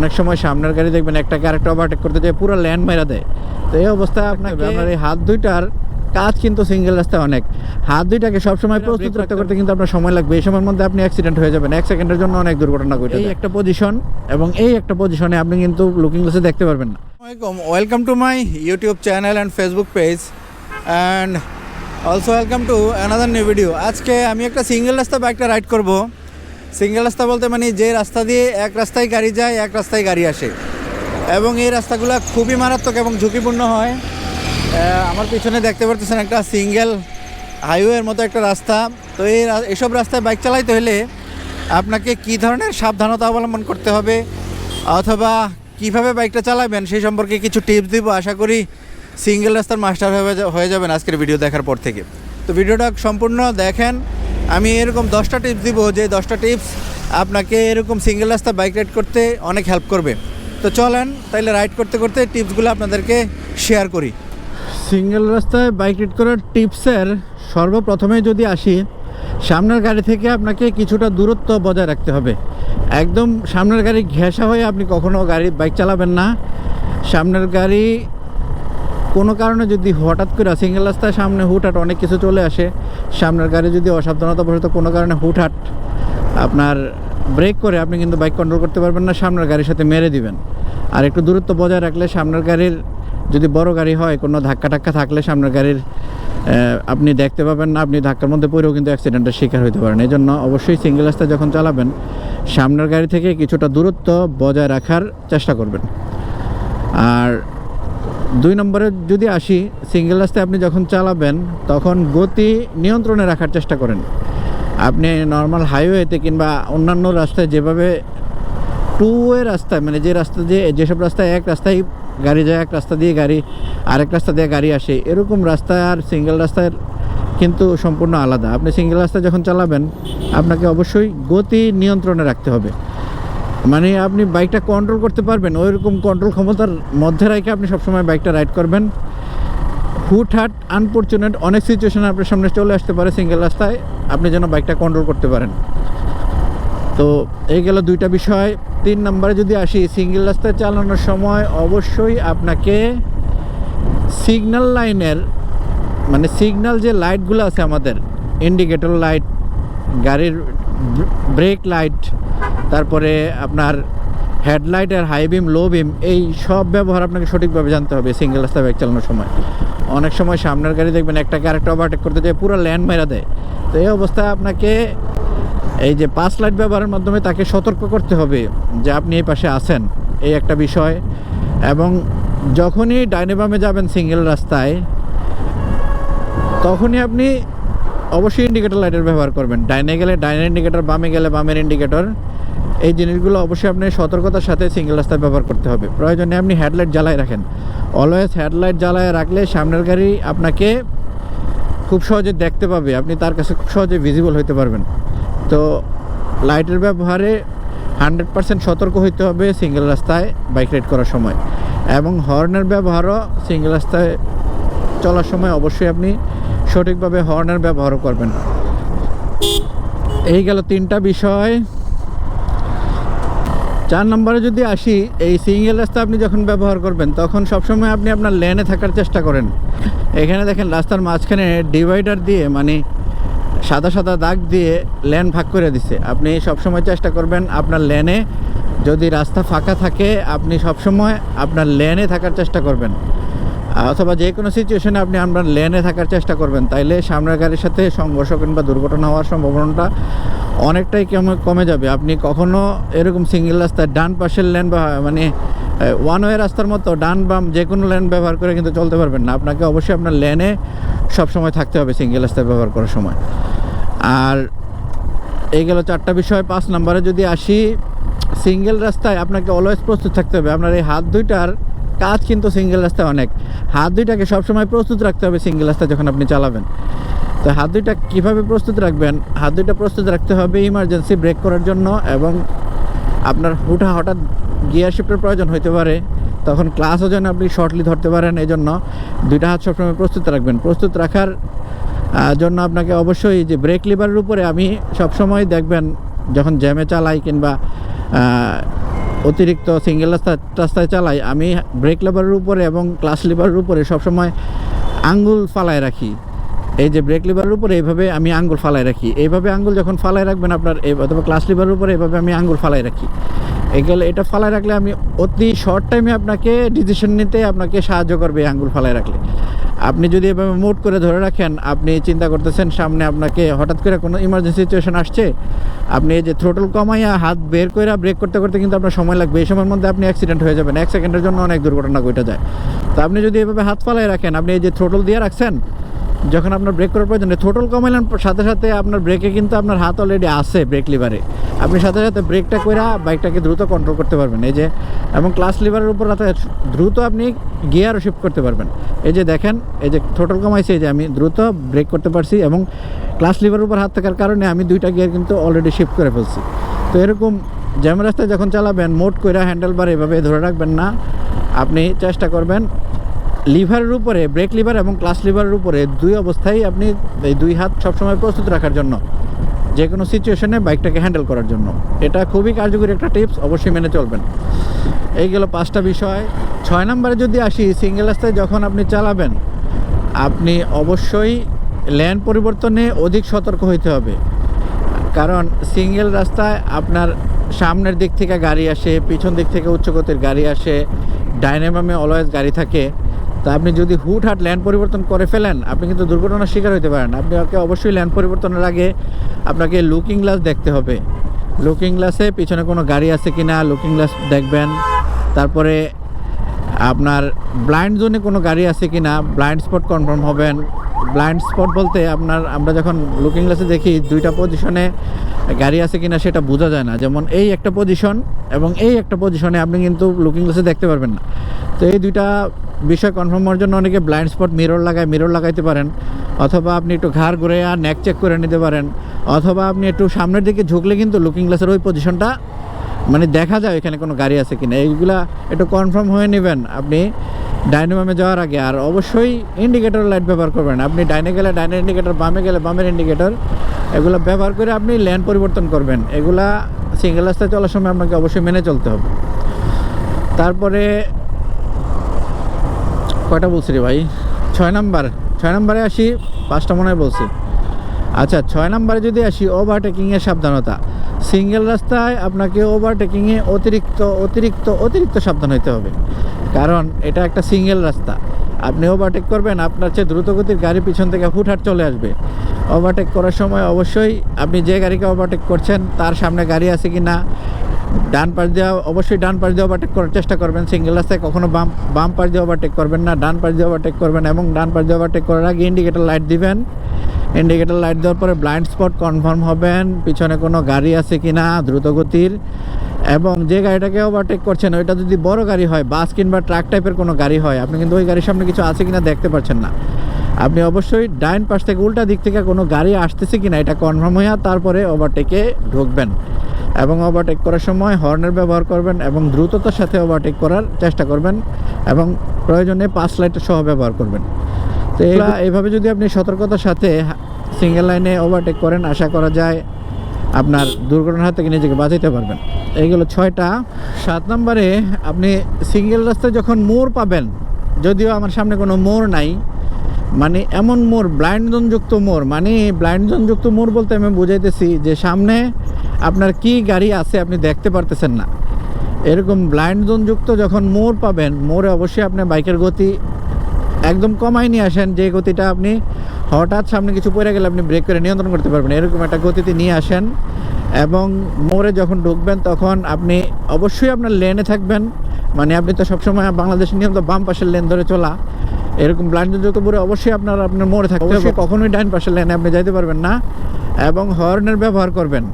অনেক সময় সামনের গাড়ি দেখবেন একটা আরেকটা ওভারটেক করতে যায় পুরো ল্যান্ড মেরা দেয়। তো এই অবস্থায় আপনাকে আপনার এই হাত দুইটার কাজ কিন্তু সিঙ্গেল রাস্তায় অনেক। হাত দুইটাকে সবসময় প্রস্তুত রাখতে করতে কিন্তু আপনার সময় লাগবে। এই সময়ের মধ্যে আপনি অ্যাক্সিডেন্ট হয়ে যাবেন। এক সেকেন্ডের জন্য অনেক দুর্ঘটনা ঘটে এই একটা পজিশন এবং এই একটা পজিশনে আপনি কিন্তু লুকিং গ্লাসে দেখতে পারবেন না। Welcome to my YouTube channel and Facebook page and also welcome to another new video আজকে আমি একটা সিঙ্গেল রাস্তা বাইকটা রাইড করব। সিঙ্গেল রাস্তা বলতে মানে যে রাস্তা দিয়ে এক রাস্তায় গাড়ি যায়, এক রাস্তায় গাড়ি আসে। এবং এই রাস্তাগুলো খুবই মারাত্মক এবং ঝুঁকিপূর্ণ হয়। আমার পিছনে দেখতে পারতেছেন একটা সিঙ্গেল হাইওয়ের মতো একটা রাস্তা। তো এই এসব রাস্তায় বাইক চালাইতে হলে আপনাকে কী ধরনের সাবধানতা অবলম্বন করতে হবে অথবা কীভাবে বাইকটা চালাবেন সেই সম্পর্কে কিছু টিপস দিব। আশা করি সিঙ্গেল রাস্তার মাস্টার হয়ে যাবেন আজকের ভিডিও দেখার পর থেকে। তো ভিডিওটা সম্পূর্ণ দেখেন। আমি এরকম দশটা টিপস দিব যে দশটা টিপস আপনাকে এরকম সিঙ্গেল রাস্তা বাইক রাইড করতে অনেক হেল্প করবে। তো চলেন তাইলে রাইড করতে করতে টিপসগুলো আপনাদেরকে শেয়ার করি। সিঙ্গেল রাস্তায় বাইক রাইড করার টিপসের সর্বপ্রথমে যদি আসি, সামনের গাড়ি থেকে আপনাকে কিছুটা দূরত্ব বজায় রাখতে হবে। একদম সামনের গাড়ি ঘেঁষা হয়ে আপনি কখনো গাড়ি বাইক চালাবেন না। সামনের গাড়ি কোনো কারণে যদি হঠাৎ করে সিঙ্গেল রাস্তায় সামনে হুটহাট অনেক কিছু চলে আসে, সামনের গাড়ি যদি অসাবধানতাবশত কোনো কারণে হুটহাট আপনার ব্রেক করে, আপনি কিন্তু বাইক কন্ট্রোল করতে পারবেন না, সামনের গাড়ির সাথে মেরে দিবেন। আর একটু দূরত্ব বজায় রাখলে সামনের গাড়ির যদি বড় গাড়ি হয়, কোনো ধাক্কা টাক্কা থাকলে সামনের গাড়ির আপনি দেখতে পাবেন না, আপনি ধাক্কার মধ্যে পড়েও কিন্তু অ্যাক্সিডেন্টের শিকার হতে পারেন। এই জন্য অবশ্যই সিঙ্গেল রাস্তায় যখন চালাবেন, সামনের গাড়ি থেকে কিছুটা দূরত্ব বজায় রাখার চেষ্টা করবেন। আর দুই নম্বরে যদি আসি সিঙ্গেল রাস্তায় আপনি যখন চালাবেন, তখন গতি নিয়ন্ত্রণে রাখার চেষ্টা করেন। আপনি নর্মাল হাইওয়েতে কিংবা অন্যান্য রাস্তায় যেভাবে টু ওয়ে রাস্তায় মানে যে রাস্তা দিয়ে, যেসব রাস্তায় এক রাস্তায় গাড়ি যায়, এক রাস্তা দিয়ে গাড়ি, আরেক রাস্তা দিয়ে গাড়ি আসে, এরকম রাস্তায় আর সিঙ্গেল রাস্তার কিন্তু সম্পূর্ণ আলাদা। আপনি সিঙ্গেল রাস্তা যখন চালাবেন, আপনাকে অবশ্যই গতি নিয়ন্ত্রণে রাখতে হবে। মানে আপনি বাইকটা কন্ট্রোল করতে পারবেন ওই রকম কন্ট্রোল ক্ষমতার মধ্যে রেখে আপনি সবসময় বাইকটা রাইড করবেন। হুটহাট আনফর্চুনেট অনেক সিচুয়েশন আপনার সামনে চলে আসতে পারে সিঙ্গেল রাস্তায়, আপনি যেন বাইকটা কন্ট্রোল করতে পারেন। তো এই গেল দুইটা বিষয়। তিন নম্বরে যদি আসি সিঙ্গেল রাস্তায় চালানোর সময় অবশ্যই আপনাকে সিগন্যাল লাইনের মানে সিগন্যাল যে লাইটগুলো আছে আমাদের ইন্ডিকেটর লাইট গাড়ির ব্রেক লাইট তারপরে আপনার হেডলাইট আর হাই বিম, লো বিম, এই সব ব্যবহার আপনাকে সঠিকভাবে জানতে হবে সিঙ্গেল রাস্তায় বাইক চালানোর সময়। অনেক সময় সামনের গাড়ি দেখবেন একটা আরেকটা ওভারটেক করতে যায়, পুরো ল্যান্ড মেরা দেয়। তো এই অবস্থায় আপনাকে এই যে পাস লাইট ব্যবহারের মাধ্যমে তাকে সতর্ক করতে হবে যে আপনি এই পাশে আছেন, এই একটা বিষয়। এবং যখনই ডাইনে বামে যাবেন সিঙ্গেল রাস্তায়, তখনই আপনি অবশ্যই ইন্ডিকেটর লাইটের ব্যবহার করবেন। ডাইনে গেলে ডাইনের ইন্ডিকেটর বামে গেলে বামের ইন্ডিকেটর এই জিনিসগুলো অবশ্যই আপনি সতর্কতার সাথে সিঙ্গেল রাস্তায় ব্যবহার করতে হবে। প্রয়োজনে আপনি হেডলাইট জ্বালায় রাখেন। অলওয়েজ হেডলাইট জ্বালায় রাখলে সামনের গাড়ি আপনাকে খুব সহজে দেখতে পাবে। আপনি তার কাছে খুব সহজে ভিজিবল হতে পারবেন। তো লাইটের ব্যবহারে হান্ড্রেড পার্সেন্ট সতর্ক হইতে হবে সিঙ্গেল রাস্তায় বাইক রাইড করার সময়। এবং হর্নের ব্যবহারও সিঙ্গেল রাস্তায় চলার সময় অবশ্যই আপনি সঠিকভাবে হর্নের ব্যবহারও করবেন। এই গেল তিনটা বিষয়। চার নম্বরে যদি আসি, এই সিঙ্গেল রাস্তা আপনি যখন ব্যবহার করবেন, তখন সবসময় আপনি আপনার লেনে থাকার চেষ্টা করেন। এখানে দেখেন, রাস্তার মাঝখানে ডিভাইডার দিয়ে মানে সাদা সাদা দাগ দিয়ে লেন ভাগ করে দিছে। আপনি সবসময় চেষ্টা করবেন আপনার লেনে যদি রাস্তা ফাঁকা থাকে, আপনি সবসময় আপনার লেনে থাকার চেষ্টা করবেন। অথবা যে কোনো সিচুয়েশনে আপনি আপনার লেনে থাকার চেষ্টা করবেন, তাইলে সামনের গাড়ির সাথে সংঘর্ষ কিংবা দুর্ঘটনা হওয়ার সম্ভাবনাটা অনেকটাই কমে কমে যাবে। আপনি কখনো এরকম সিঙ্গেল রাস্তায় ডান পাশের লেন বা মানে ওয়ান ওয়ে রাস্তার মতো ডান বাম যে কোনো লেন ব্যবহার করে কিন্তু চলতে পারবেন না। আপনাকে অবশ্যই আপনার লেনে সবসময় থাকতে হবে সিঙ্গেল রাস্তায় ব্যবহার করার সময়। আর এই গেল চারটা বিষয়। পাঁচ নম্বরে যদি আসি সিঙ্গেল রাস্তায় আপনাকে অলওয়েজ প্রস্তুত থাকতে হবে। আপনার এই হাত দুইটার কাজ কিন্তু সিঙ্গেল রাস্তায় অনেক। হাত দুইটাকে সবসময় প্রস্তুত রাখতে হবে সিঙ্গেল রাস্তায় যখন আপনি চালাবেন। তো হাত দুইটা কীভাবে প্রস্তুত রাখবেন? হাত দুইটা প্রস্তুত রাখতে হবে ইমার্জেন্সি ব্রেক করার জন্য এবং আপনার হুটা হঠাৎ গিয়ার শিফটের প্রয়োজন হতে পারে। তখন ক্লাসও যেন আপনি শর্টলি ধরতে পারেন এই জন্য দুইটা হাত সবসময় প্রস্তুত রাখবেন। প্রস্তুত রাখার জন্য আপনাকে অবশ্যই যে ব্রেক লিভারের উপরে আমি সবসময় দেখবেন, যখন জ্যামে চালাই কিংবা অতিরিক্ত সিঙ্গেল রাস্তা রাস্তায় চালাই, আমি ব্রেক লেবারের উপরে এবং ক্লাস লেভারের উপরে সবসময় আঙ্গুল ফালায় রাখি। এই যে ব্রেক লিভারের উপরে এইভাবে আমি আঙ্গুল ফালায় রাখি। এইভাবে আঙ্গুল যখন ফালায় রাখবেন আপনার, এই অথবা ক্লাস লিভারের উপরে এইভাবে আমি আঙ্গুল ফালায় রাখি। এগুলো, এটা ফালায় রাখলে আমি অতি শর্ট টাইমে আপনাকে ডিসিশন নিতে আপনাকে সাহায্য করবে আঙ্গুল ফালায় রাখলে। আপনি যদি এভাবে মোট করে ধরে রাখেন, আপনি চিন্তা করতেছেন সামনে আপনাকে হঠাৎ করে কোনো ইমার্জেন্সি সিচুয়েশন আসছে, আপনি এই যে থ্রোটল কমাইয়া হাত বের করে ব্রেক করতে করতে কিন্তু আপনার সময় লাগবে। এই সময়ের মধ্যে আপনি অ্যাক্সিডেন্ট হয়ে যাবেন। এক সেকেন্ডের জন্য অনেক দুর্ঘটনা ঘটে যায়। তো আপনি যদি এভাবে হাত ফালায় রাখেন, আপনি এই যে থ্রোটল দিয়ে রাখছেন যখন আপনার ব্রেক করার প্রয়োজন থ্রোটল কমাইলেন, সাথে সাথে আপনার ব্রেকে কিন্তু আপনার হাত অলরেডি আছে ব্রেক লিভারে আপনি সাথে সাথে ব্রেকটা করে বাইকটাকে দ্রুত কন্ট্রোল করতে পারবেন। এই যে, এবং ক্লাস লিভারের উপর রাতে দ্রুত আপনি গিয়ারও শিফট করতে পারবেন। এই যে দেখেন, এই যে থ্রোটল কমাইছে, এই যে আমি দ্রুত ব্রেক করতে পারছি এবং ক্লাস লিভারের উপর হাত থাকার কারণে আমি দুইটা গিয়ার কিন্তু অলরেডি শিফট করে ফেলছি। তো এরকম জ্যাম রাস্তায় যখন চালাবেন, মোট করে হ্যান্ডেল বার এভাবে ধরে রাখবেন না। আপনি চেষ্টা করবেন লিভারের উপরে, ব্রেক লিভার এবং ক্লাস লিভারের উপরে দুই অবস্থায় আপনি এই দুই হাত সবসময় প্রস্তুত রাখার জন্য যে কোনো সিচুয়েশনে বাইকটাকে হ্যান্ডেল করার জন্য। এটা খুবই কার্যকরী একটা টিপস অবশ্যই মেনে চলবেন। এই গেল পাঁচটা বিষয়। ছয় নম্বরে যদি আসি সিঙ্গেল রাস্তায় যখন আপনি চালাবেন, আপনি অবশ্যই লেন পরিবর্তনে অধিক সতর্ক হইতে হবে। কারণ সিঙ্গেল রাস্তায় আপনার সামনের দিক থেকে গাড়ি আসে, পিছন দিক থেকে উচ্চগতির গাড়ি আসে ডাইনামামে অলওয়েজ গাড়ি থাকে। তা আপনি যদি হুটহাট ল্যান্ড পরিবর্তন করে ফেলেন, আপনি কিন্তু দুর্ঘটনার শিকার হতে পারেন। আপনি ওকে অবশ্যই ল্যান্ড পরিবর্তনের আগে আপনাকে লুকিং গ্লাস দেখতে হবে। লুকিং গ্লাসে পিছনে কোনো গাড়ি আছে কি না লুকিং গ্লাস দেখবেন। তারপরে আপনার ব্লাইন্ড জোনে কোনো গাড়ি আছে কি না ব্লাইন্ড স্পট কনফার্ম হবেন। ব্লাইন্ড স্পট বলতে আপনার, আমরা যখন লুকিং গ্লাসে দেখি, দুইটা পজিশনে গাড়ি আছে কিনা সেটা বোঝা যায় না। যেমন এই একটা পজিশন এবং এই একটা পজিশনে আপনি কিন্তু লুকিং গ্লাসে দেখতে পারবেন না। তো এই দুইটা বিষয় কনফার্ম হওয়ার জন্য অনেকে ব্লাইন্ড স্পট মিরর লাগায় মিরর লাগাইতে পারেন। অথবা আপনি একটু ঘাড় ঘুরে আর নেক চেক করে নিতে পারেন। অথবা আপনি একটু সামনের দিকে ঝুঁকলে কিন্তু লুকিং গ্লাসের ওই পজিশনটা মানে দেখা যায় এখানে কোনো গাড়ি আছে কিনা। এইগুলা একটু কনফার্ম হয়ে নেবেন। আপনি ডাইনামামে যাওয়ার আগে আর অবশ্যই ইন্ডিকেটর লাইট ব্যবহার করবেন। আপনি ডাইনে গেলে ডাইনের ইন্ডিকেটর বামে গেলে বামের ইন্ডিকেটর এগুলো ব্যবহার করে আপনি ল্যান্ড পরিবর্তন করবেন। এগুলা সিঙ্গেল রাস্তায় চলার সময় আপনাকে অবশ্যই মেনে চলতে হবে। তারপরে কয়টা বলছি রে ভাই? ছয় নাম্বার, ছয় নাম্বারে আসি, পাঁচটা মনে হয় বলছি। আচ্ছা ছয় নম্বরে যদি আসি ওভারটেকিংয়ে সাবধানতা। সিঙ্গেল রাস্তায় আপনাকে ওভারটেকিংয়ে অতিরিক্ত অতিরিক্ত অতিরিক্ত সাবধান হতে হবে। কারণ এটা একটা সিঙ্গেল রাস্তা। আপনি ওভারটেক করবেন, আপনার চেয়ে দ্রুতগতির গাড়ি পিছন থেকে হুটহাট চলে আসবে। ওভারটেক করার সময় অবশ্যই আপনি যে গাড়িকে ওভারটেক করছেন, তার সামনে গাড়ি আছে কি না ডান পাশ দেওয়া অবশ্যই ডান পাশ দিয়ে ওভারটেক করার চেষ্টা করবেন। সিঙ্গেল রাস্তায় কখনো বাম বাম পাশ দিয়ে ওভারটেক করবেন না, ডান পাশ দিয়ে ওভারটেক করবেন এবং ডান পাশ দিয়ে ওভারটেক করার আগে ইন্ডিকেটর লাইট দিবেন। ইন্ডিকেটর লাইট দেওয়ার পরে ব্লাইন্ড স্পট কনফার্ম হবেন, পিছনে কোনো গাড়ি আছে কি না দ্রুতগতির। এবং যে গাড়িটাকে ওভারটেক করছেন, ওইটা যদি বড় গাড়ি হয় বাস কিংবা ট্রাক টাইপের কোনো গাড়ি হয়, আপনি কিন্তু ওই গাড়ির সামনে কিছু আছে কিনা দেখতে পাচ্ছেন না। আপনি অবশ্যই ডাইন পাশ থেকে উল্টা দিক থেকে কোনো গাড়ি আসতেছে কিনা, এটা কনফার্ম হয়ে তারপরে ওভারটেকে ঢুকবেন। এবং ওভারটেক করার সময় হর্নের ব্যবহার করবেন এবং দ্রুততার সাথে ওভারটেক করার চেষ্টা করবেন এবং প্রয়োজনে পাঁচ লাইট সহ ব্যবহার করবেন। তো এইভাবে যদি আপনি সতর্কতার সাথে সিঙ্গেল লাইনে ওভারটেক করেন আশা করা যায় আপনার দুর্ঘটনার হাত থেকে নিজেকে বাঁচাইতে পারবেন। এইগুলো ছয়টা। সাত নম্বরে আপনি সিঙ্গেল রাস্তায় যখন মোড় পাবেন যদিও আমার সামনে কোনো মোড় নাই মানে এমন মোড় ব্লাইন্ড জোনযুক্ত মোড় মানে ব্লাইন্ড জোনযুক্ত মোড় বলতে আমি বুঝাইতেছি যে সামনে আপনার কি গাড়ি আছে আপনি দেখতে পারতেছেন না। এরকম ব্লাইন্ড জোনযুক্ত যখন মোড় পাবেন মোড়ে অবশ্যই আপনার বাইকের গতি একদম কমাই নিয়ে আসেন যে গতিটা আপনি হঠাৎ সামনে কিছু পড়ে গেলে আপনি ব্রেক করে নিয়ন্ত্রণ করতে পারবেন এরকম একটা গতিতে নিয়ে আসেন এবং মোড়ে যখন ঢুকবেন তখন আপনি অবশ্যই আপনার লেনে থাকবেন। মানে আপনি তো সবসময় বাংলাদেশের নিয়ম তো বাম পাশের লেন ধরে চলা। এরকম ব্লাইন্ড যত পরে অবশ্যই আপনার আপনার মোড়ে থাকতে হবে। কখনোই ডাইন পাশের লেনে আপনি যাইতে পারবেন না এবং হর্নের ব্যবহার করবেন।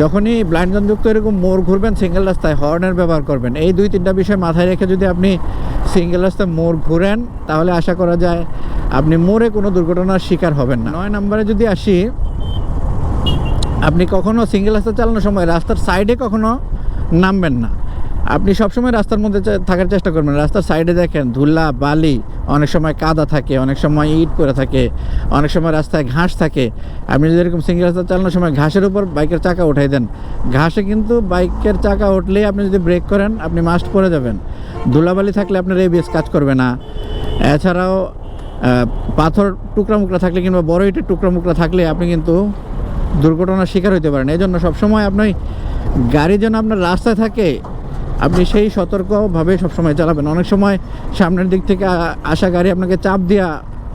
যখনই ব্লাইন্ড যুক্ত এরকম মোড় ঘুরবেন সিঙ্গেল রাস্তায় হর্নের ব্যবহার করবেন। এই দুই তিনটা বিষয় মাথায় রেখে যদি আপনি সিঙ্গেল রাস্তায় মোড় ঘুরেন, তাহলে আশা করা যায় আপনি মোড়ে কোনো দুর্ঘটনার শিকার হবেন না। নয় নম্বরে যদি আসি, আপনি কখনো সিঙ্গেল রাস্তা চালানোর সময় রাস্তার সাইডে কখনো নামবেন না। আপনি সবসময় রাস্তার মধ্যে থাকার চেষ্টা করবেন। রাস্তার সাইডে দেখেন, ধুলা, বালি, অনেক সময় কাদা থাকে, অনেক সময় ইট করে থাকে, অনেক সময় রাস্তায় ঘাস থাকে। আপনি যদি এরকম সিঙ্গেল রাস্তা চালানোর সময় ঘাসের উপর বাইকের চাকা উঠাই দেন, ঘাসে কিন্তু বাইকের চাকা উঠলেই আপনি যদি ব্রেক করেন, আপনি মাস্ট পরে যাবেন। ধুলাবালি থাকলে আপনার এবিএস কাজ করবে না। এছাড়াও পাথর টুকরা মুকরা থাকলে কিংবা বড় ইটের টুকরা মুকরা থাকলে আপনি কিন্তু দুর্ঘটনার শিকার হতে পারেন। এই জন্য সবসময় আপনি গাড়ি যেন আপনার রাস্তায় থাকে আপনি সেই সতর্কভাবে সবসময় চালাবেন। অনেক সময় সামনের দিক থেকে আসা গাড়ি আপনাকে চাপ দিয়া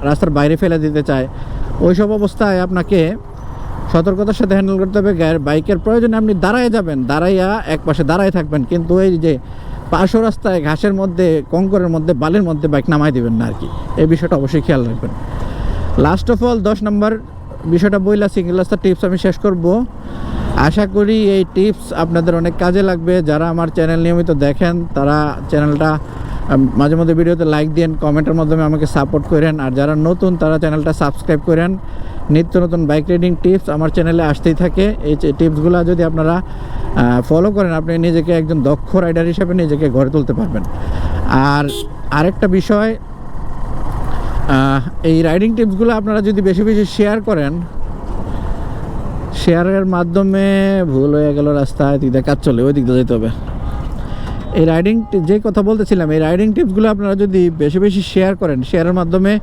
রাস্তার বাইরে ফেলে দিতে চায়। ওই সব অবস্থায় আপনাকে সতর্কতার সাথে হ্যান্ডেল করতে হবে। বাইকের প্রয়োজনে আপনি দাঁড়ায় যাবেন, দাঁড়াইয়া এক পাশে দাঁড়ায় থাকবেন। কিন্তু এই যে পার্শ্ব রাস্তায় ঘাসের মধ্যে, কঙ্করের মধ্যে, বালির মধ্যে বাইক নামাই দিবেন না আর কি। এই বিষয়টা অবশ্যই খেয়াল রাখবেন। লাস্ট অফ অল দশ নম্বর বিষয়টা বইলা সিঙ্গেল রাস্তার টিপস আমি শেষ করব। আশা করি এই টিপস আপনাদের অনেক কাজে লাগবে। যারা আমার চ্যানেল নিয়মিত দেখেন, তারা চ্যানেলটা মাঝে মধ্যে ভিডিওতে লাইক দিন কমেন্টের মাধ্যমে আমাকে সাপোর্ট করেন। আর যারা নতুন, তারা চ্যানেলটা সাবস্ক্রাইব করেন। নিত্য নতুন বাইক রাইডিং টিপস আমার চ্যানেলে আসতেই থাকে। এই টিপসগুলো যদি আপনারা ফলো করেন, আপনি নিজেকে একজন দক্ষ রাইডার হিসেবে নিজেকে গড়ে তুলতে পারবেন। আর আরেকটা বিষয় এই রাইডিং টিপসগুলো আপনারা যদি বেশি বেশি শেয়ার করেন শেয়ারের মাধ্যমে ভুল হয়ে গেল রাস্তায় দিক দিয়ে কাজ চলে ওই দিক দিয়ে যেতে হবে। এই রাইডিং যে কথা বলতেছিলাম, এই রাইডিং টিপসগুলো আপনারা যদি বেশি বেশি শেয়ার করেন শেয়ারের মাধ্যমে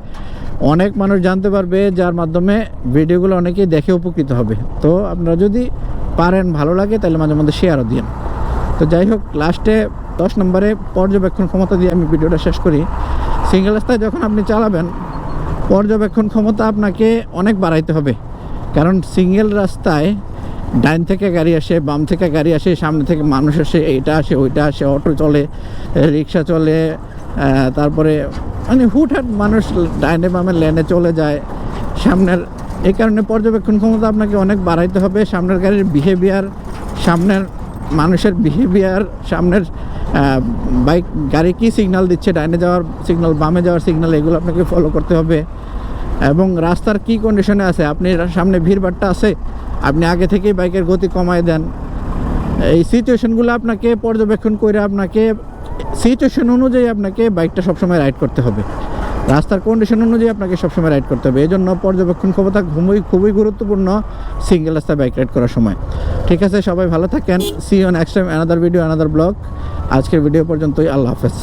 অনেক মানুষ জানতে পারবে, যার মাধ্যমে ভিডিওগুলো অনেকেই দেখে উপকৃত হবে। তো আপনারা যদি পারেন, ভালো লাগে, তাহলে মাঝে মধ্যে শেয়ারও দিন তো যাই হোক লাস্টে দশ নম্বরে পর্যবেক্ষণ ক্ষমতা দিয়ে আমি ভিডিওটা শেষ করি। সিঙ্গেল রাস্তায় যখন আপনি চালাবেন, পর্যবেক্ষণ ক্ষমতা আপনাকে অনেক বাড়াইতে হবে। কারণ সিঙ্গেল রাস্তায় ডাইন থেকে গাড়ি আসে, বাম থেকে গাড়ি আসে, সামনে থেকে মানুষ আসে এইটা আসে, ওইটা আসে, অটো চলে, রিক্সা চলে তারপরে মানে হুটহাট মানুষ ডাইনে বামে লেনে চলে যায়। সামনের, এই কারণে পর্যবেক্ষণ ক্ষমতা আপনাকে অনেক বাড়াইতে হবে। সামনের গাড়ির বিহেভিয়ার সামনের মানুষের বিহেভিয়ার সামনের বাইক, গাড়ি কী সিগনাল দিচ্ছে, ডাইনে যাওয়ার সিগনাল বামে যাওয়ার সিগনাল এগুলো আপনাকে ফলো করতে হবে। এবং রাস্তার কি কন্ডিশনে আছে? আপনি সামনে ভিড়ভাট্টা আছে? আপনি আগে থেকেই বাইকের গতি কমায় দেন। এই সিচুয়েশনগুলো আপনাকে পর্যবেক্ষণ করে আপনাকে সিচুয়েশন অনুযায়ী আপনাকে বাইকটা সবসময় রাইড করতে হবে। রাস্তার কন্ডিশন অনুযায়ী আপনাকে সবসময় রাইড করতে হবে। এই জন্য পর্যবেক্ষণ ক্ষমতা খুবই খুবই গুরুত্বপূর্ণ সিঙ্গেল রাস্তায় বাইক রাইড করার সময়। ঠিক আছে, সবাই ভালো থাকেন। See on next time another video another blog আজকের ভিডিও পর্যন্তই, আল্লাহ হাফেজ।